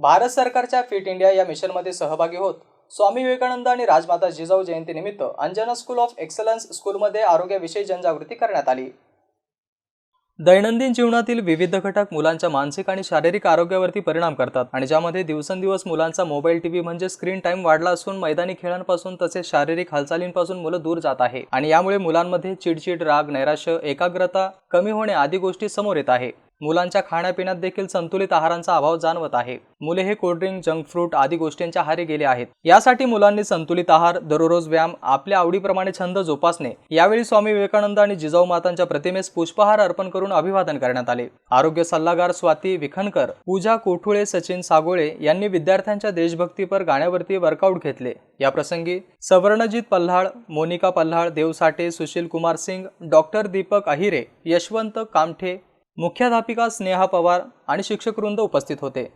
भारत सरकारच्या fit India या मिशनमध्ये सहभागी होत स्वामी विवेकानंद आणि राजमाता जिजाऊ जयंतीनिमित्त अंजना स्कूल ऑफ एक्सलन्स स्कूलमध्ये आरोग्याविषयी जनजागृती करण्यात आली. दैनंदिन जीवनातील विविध घटक मुलांच्या मानसिक आणि शारीरिक आरोग्यावरती परिणाम करतात आणि ज्यामध्ये दिवसेंदिवस मुलांचा मोबाईल टीव्ही म्हणजे स्क्रीन टाइम वाढला असून मैदानी खेळांपासून तसेच शारीरिक हालचालींपासून मुलं दूर जात आहे. आणि यामुळे मुलांमध्ये चिडचिड राग नैराश्य एकाग्रता कमी होणे आदी गोष्टी समोर येत आहे. मुलांच्या खाण्यापिण्यात देखील संतुलित आहारांचा अभाव जाणवत आहे. मुले हे कोल्ड्रिंक जंक फ्रूट आदी गोष्टींच्या आहारी गेले आहेत. यासाठी मुलांनी संतुलित आहार दररोज व्यायाम आपल्या आवडीप्रमाणे छंद जोपासणे यावेळी स्वामी विवेकानंद आणि जिजाऊ मातांच्या प्रतिमेस पुष्पहार अर्पण करून अभिवादन करण्यात आले. आरोग्य सल्लागार स्वाती विखनकर पूजा कोठुळे सचिन सागोळे यांनी विद्यार्थ्यांच्या देशभक्तीपर गाण्यावरती वर्कआउट घेतले. या प्रसंगी सवर्णजित पल्हाळ मोनिका पल्हाळ देवसाठे सुशील कुमार सिंग डॉक्टर दीपक अहिरे यशवंत कामठे मुख्याध्यापिका स्नेहा पवार आणि शिक्षकवृंद उपस्थित होते.